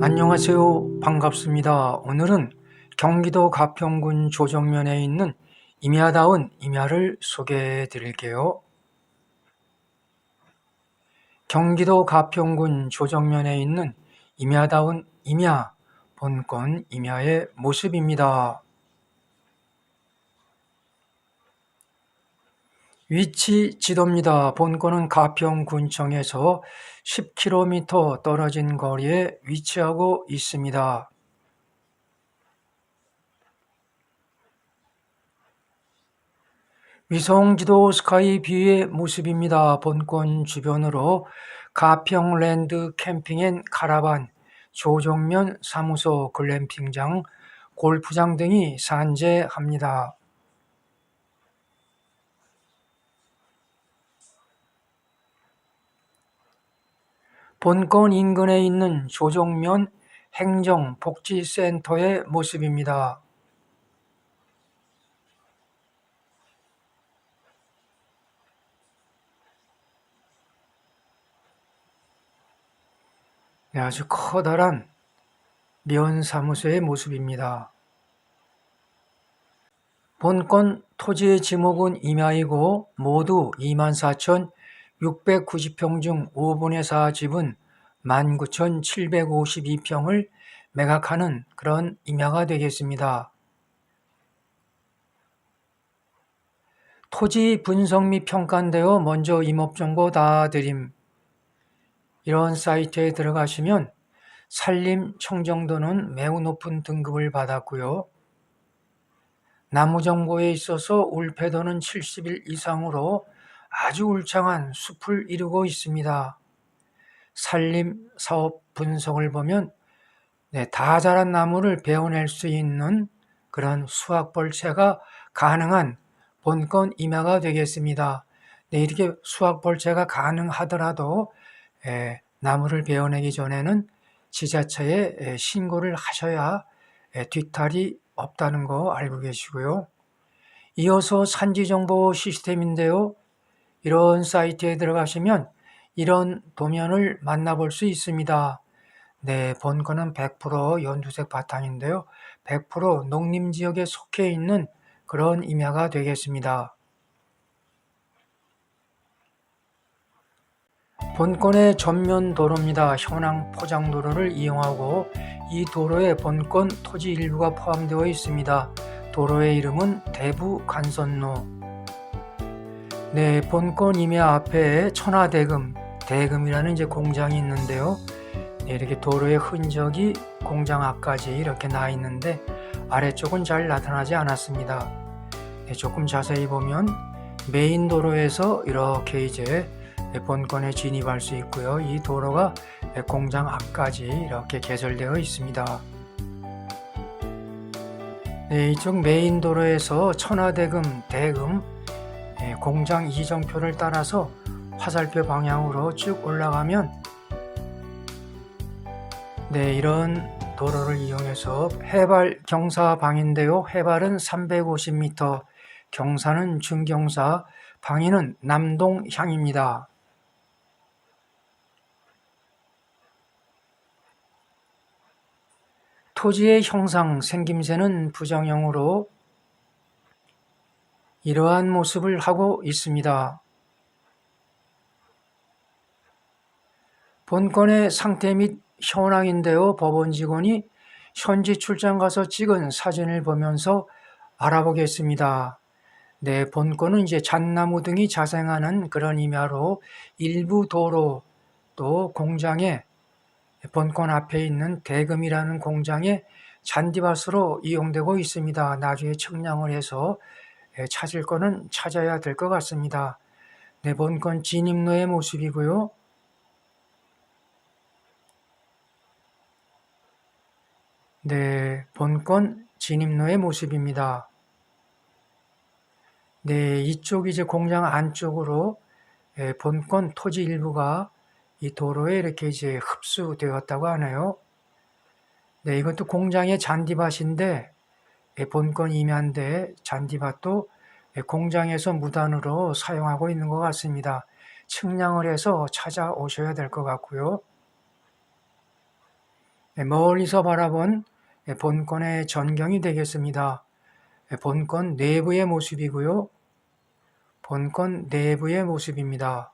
안녕하세요. 반갑습니다. 오늘은 경기도 가평군 조정면에 있는 임야다운 임야를 소개해 드릴게요. 경기도 가평군 조정면에 있는 임야다운 임야, 본권 임야의 모습입니다. 위치 지도입니다. 본권은 가평군청에서 10km 떨어진 거리에 위치하고 있습니다. 위성지도 스카이뷰의 모습입니다. 본권 주변으로 가평랜드 캠핑 앤 카라반, 조정면 사무소 글램핑장, 골프장 등이 산재합니다. 본권 인근에 있는 조정면 행정복지센터의 모습입니다. 네, 아주 커다란 면사무소의 모습입니다. 본권 토지의 지목은 임야이고 모두 24,690평 중 5분의 4집은 19,752평을 매각하는 그런 임야가 되겠습니다. 토지 분석 및 평가인데요. 먼저 임업정보 다 드림. 이런 사이트에 들어가시면 산림 청정도는 매우 높은 등급을 받았고요. 나무 정보에 있어서 울패도는 70일 이상으로 아주 울창한 숲을 이루고 있습니다. 산림 사업 분석을 보면 네, 다 자란 나무를 베어낼 수 있는 그런 수확 벌채가 가능한 본권 임야가 되겠습니다. 네, 이렇게 수확 벌채가 가능하더라도 에, 나무를 베어내기 전에는 지자체에 에, 신고를 하셔야 에, 뒤탈이 없다는 거 알고 계시고요. 이어서 산지정보 시스템인데요. 이런 사이트에 들어가시면 이런 도면을 만나볼 수 있습니다. 네, 본거는 100% 연두색 바탕인데요. 100% 농림지역에 속해 있는 그런 임야가 되겠습니다. 본권의 전면 도로입니다. 현황 포장 도로를 이용하고 이 도로에 본권 토지 일부가 포함되어 있습니다. 도로의 이름은 대부 간선로. 네, 본권 임야 앞에 천하대금, 대금이라는 이제 공장이 있는데요. 네, 이렇게 도로의 흔적이 공장 앞까지 이렇게 나 있는데 아래쪽은 잘 나타나지 않았습니다. 네, 조금 자세히 보면 메인 도로에서 이렇게 이제 본권에 진입할 수 있고요. 이 도로가 공장 앞까지 이렇게 개설되어 있습니다. 네, 이쪽 메인 도로에서 천하대금, 대금, 네, 공장 이정표를 따라서 화살표 방향으로 쭉 올라가면 네, 이런 도로를 이용해서 해발 경사 방인데요. 해발은 350m, 경사는 중경사, 방위는 남동향입니다. 토지의 형상, 생김새는 부정형으로 이러한 모습을 하고 있습니다. 본건의 상태 및 현황인데요. 법원 직원이 현지 출장 가서 찍은 사진을 보면서 알아보겠습니다. 네, 본건은 이제 잣나무 등이 자생하는 그런 임야로 일부 도로 또 공장에 본권 앞에 있는 대금이라는 공장에 잔디밭으로 이용되고 있습니다. 나중에 측량을 해서 예, 찾을 거는 찾아야 될 것 같습니다. 네, 본권 진입로의 모습이고요. 네, 본권 진입로의 모습입니다. 네, 이쪽 이제 공장 안쪽으로 예, 본권 토지 일부가 이 도로에 이렇게 이제 흡수되었다고 하네요. 네, 이것도 공장의 잔디밭인데 예, 본권 임야인데 잔디밭도 예, 공장에서 무단으로 사용하고 있는 것 같습니다. 측량을 해서 찾아오셔야 될 것 같고요. 네, 멀리서 바라본 네, 본권의 전경이 되겠습니다. 네, 본권 내부의 모습이고요. 본권 내부의 모습입니다.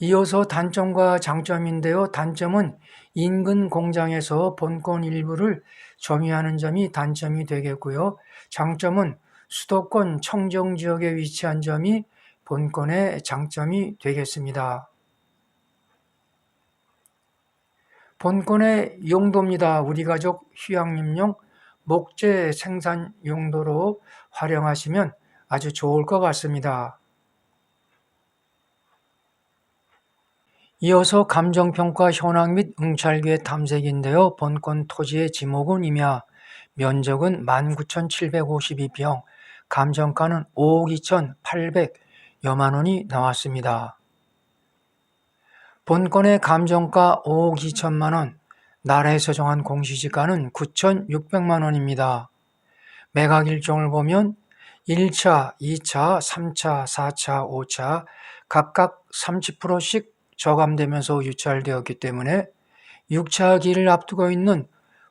이어서 단점과 장점인데요. 단점은 인근 공장에서 본권 일부를 점유하는 점이 단점이 되겠고요. 장점은 수도권 청정 지역에 위치한 점이 본권의 장점이 되겠습니다. 본권의 용도입니다. 우리 가족 휴양림용 목재 생산 용도로 활용하시면 아주 좋을 것 같습니다. 이어서 감정평가 현황 및 응찰기의 탐색인데요. 본권 토지의 지목은 임야, 면적은 19,752평, 감정가는 5억 2,800여만 원이 나왔습니다. 본권의 감정가 5억 2천만 원, 나라에서 정한 공시지가는 9,600만 원입니다. 매각 일정을 보면 1차, 2차, 3차, 4차, 5차 각각 30%씩 저감되면서 유찰되었기 때문에 6차 기를 앞두고 있는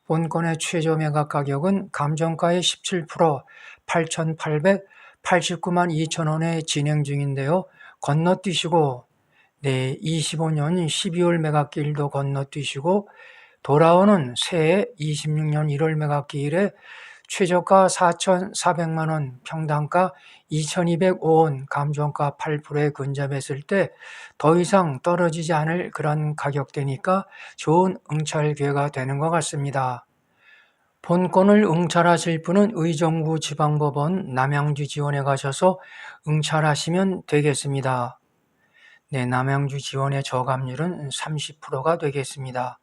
본건의 최저 매각 가격은 감정가의 17% 8,889만 2천 원에 진행 중인데요. 건너뛰시고 네, 25년 12월 매각기일도 건너뛰시고 돌아오는 새해 26년 1월 매각기일에 최저가 4,400만 원, 평당가 2,205원, 감정가 8%에 근접했을 때 더 이상 떨어지지 않을 그런 가격대니까 좋은 응찰 기회가 되는 것 같습니다. 본건을 응찰하실 분은 의정부 지방법원 남양주 지원에 가셔서 응찰하시면 되겠습니다. 네, 남양주 지원의 저감률은 30%가 되겠습니다.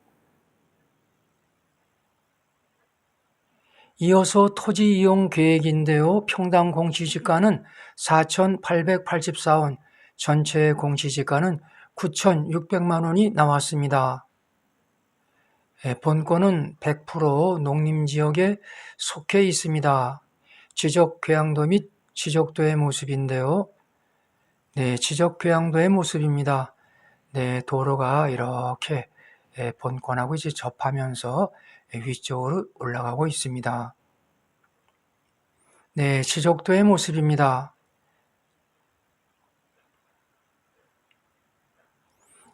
이어서 토지 이용 계획인데요. 평당 공시지가는 4,884원, 전체 공시지가는 9,600만 원이 나왔습니다. 예, 본권은 100% 농림지역에 속해 있습니다. 지적 궤양도 및 지적도의 모습인데요. 네, 지적 궤양도의 모습입니다. 네, 도로가 이렇게 예, 본권하고 이제 접하면서 위쪽으로 올라가고 있습니다. 네, 지적도의 모습입니다.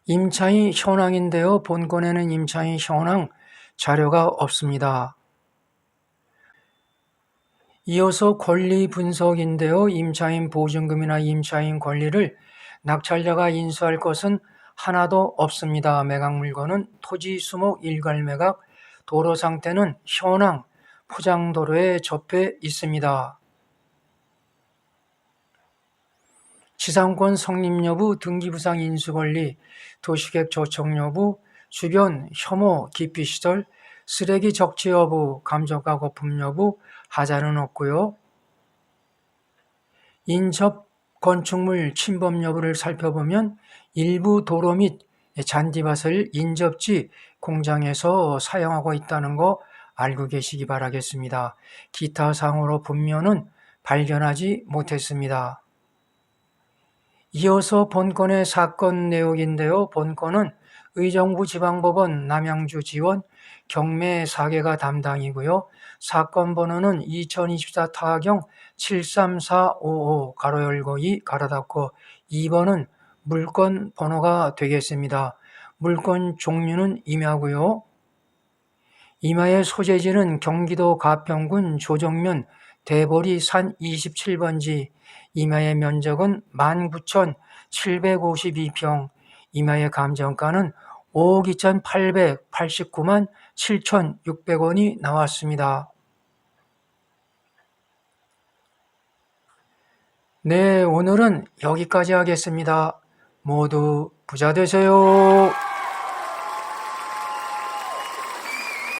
임차인 현황인데요. 본권에는 임차인 현황 자료가 없습니다. 이어서 권리 분석인데요. 임차인 보증금이나 임차인 권리를 낙찰자가 인수할 것은 하나도 없습니다. 매각 물건은 토지 수목 일괄 매각, 도로 상태는 현황, 포장도로에 접해 있습니다. 지상권 성립 여부, 등기부상 인수 권리, 도시계획 조정 여부, 주변 혐오 기피시설, 쓰레기 적치 여부, 감정가 거품 여부, 하자는 없고요. 인접 건축물 침범 여부를 살펴보면 일부 도로 및 잔디밭을 인접지 공장에서 사용하고 있다는 거 알고 계시기 바라겠습니다. 기타 상으로 분면은 발견하지 못했습니다. 이어서 본건의 사건 내용인데요. 본건은 의정부 지방법원 남양주 지원 경매 4개가 담당이고요. 사건 번호는 2024 타경 73455 가로 열고 2 가로 닫고 2번은 물건 번호가 되겠습니다. 물건 종류는 임야고요. 임야의 소재지는 경기도 가평군 조정면 대보리 산 27번지 임야의 면적은 19,752평 임야의 감정가는 5억 2,889만 7,600원이 나왔습니다. 네, 오늘은 여기까지 하겠습니다. 모두 부자 되세요.